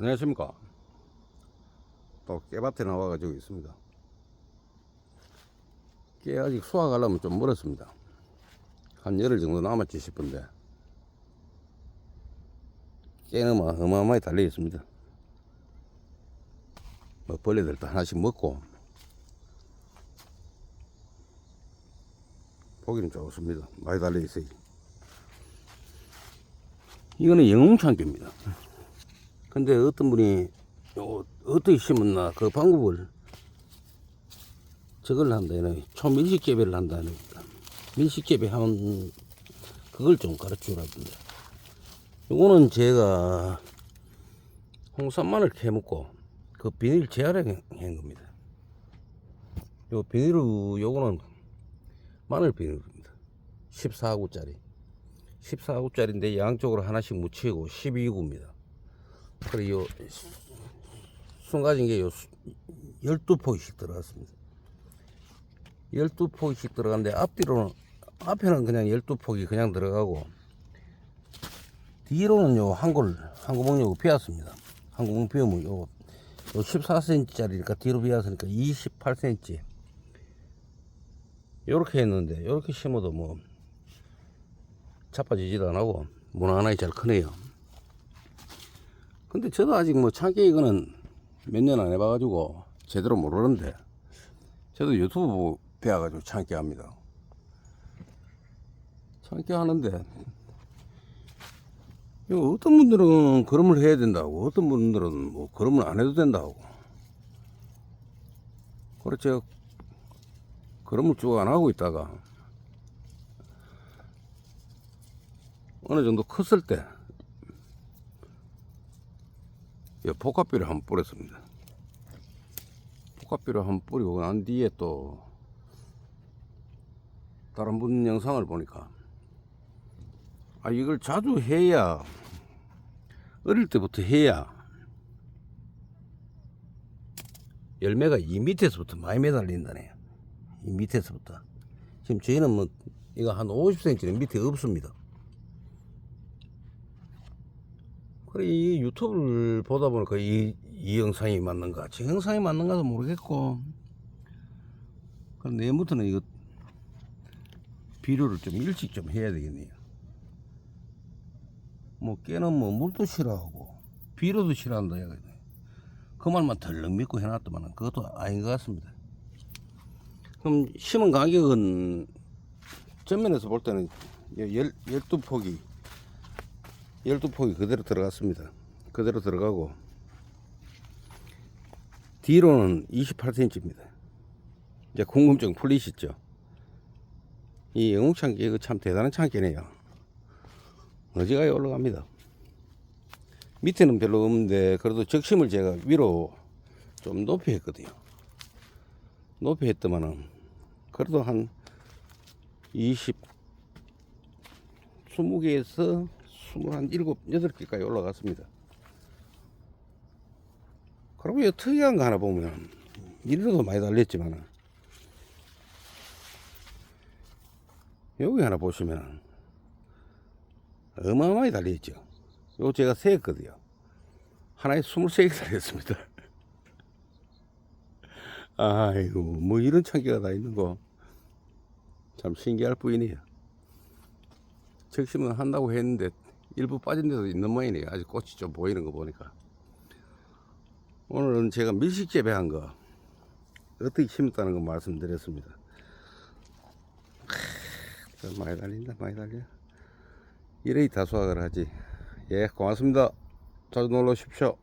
안녕하십니까. 또 깨밭에 나와 가지고 있습니다. 깨 아직 수확하려면 좀 멀었습니다. 한 열흘 정도 남았지 싶은데, 깨는 뭐 어마어마하게 달려 있습니다. 뭐 벌레들도 하나씩 먹고, 보기는 좋습니다. 많이 달려 있어요. 이거는 영웅창깨입니다. 근데 어떤 분이 요 어떻게 심었나 그 방법을 저걸 한다는 초밀식 재배를 한다니까 밀식 재배 하면 그걸 좀 가르치라던데 요거는 제가 홍삼만을 캐먹고 그 비닐 재활용 한 겁니다. 요 비닐로 요거는 마늘 비닐입니다. 14구짜리. 14구짜리인데 양쪽으로 하나씩 묻히고 12구입니다 그리고 순 가진 게 요 12포기씩 들어갔습니다. 12포기씩 들어갔는데 앞뒤로는 앞에는 그냥 12포기 그냥 들어가고 뒤로는 요 한골 한구멍 요거 비었습니다. 한구멍 비우면 요, 요 14cm짜리니까 뒤로 비었으니까 28cm 요렇게 했는데 요렇게 심어도 뭐 자빠지지도 안 하고 무난하게 잘 크네요. 근데 저도 아직 뭐 참깨 이거는 몇 년 안 해봐가지고 제대로 모르는데 저도 유튜브 보고 배워가지고 참깨 합니다. 참깨 하는데 어떤 분들은 그럼을 해야 된다고 어떤 분들은 뭐 그럼을 안 해도 된다고 그렇죠 그럼을 쭉 안 하고 있다가 어느 정도 컸을 때 예, 복합비를 한번 뿌렸습니다. 복합비를 한번 뿌리고 난 뒤에 또 다른 분 영상을 보니까 아 이걸 자주 해야 어릴 때부터 해야 열매가 이 밑에서부터 많이 매달린다네요. 이 밑에서부터 지금 저희는 뭐 이거 한 50cm는 밑에 없습니다. 그래 이 유튜브를 보다 보니까 이, 이 영상이 맞는가 저 영상이 맞는가도 모르겠고. 그럼 내일부터는 이거 비료를 좀 일찍 좀 해야 되겠네요. 뭐 깨는 뭐 물도 싫어하고 비료도 싫어한다 그 말만 덜렁 믿고 해놨더만 그것도 아닌 것 같습니다. 그럼 심은 가격은 전면에서 볼 때는 열, 12포기 12폭이 그대로 들어갔습니다. 그대로 들어가고 뒤로는 28cm입니다. 이제 궁금증 풀리시죠? 이 영웅창기 이거 참 대단한 창기네요. 어지가에 올라갑니다. 밑에는 별로 없는데 그래도 적심을 제가 위로 좀 높이 했거든요. 높이 했더만은 그래도 한 20, 20개에서 스물 한 일곱 여덟 개까지 올라갔습니다. 그리고 이 특이한 거 하나 보면 이리도 많이 달렸지만 여기 하나 보시면 어마어마하게 달려있죠. 요 제가 세었거든요. 하나에 23개 달렸습니다. 아이고 뭐 이런 창기가 다 있는 거 참 신기할 뿐이네요. 적심은 한다고 했는데 일부 빠진 데도 있는 모양이네요. 아직 꽃이 좀 보이는 거 보니까. 오늘은 제가 밀식 재배한 거 어떻게 심었다는 거 말씀드렸습니다. 크, 많이 달린다, 많이 달려. 이래 다 수확을 하지. 예, 고맙습니다. 자주 놀러 오십시오.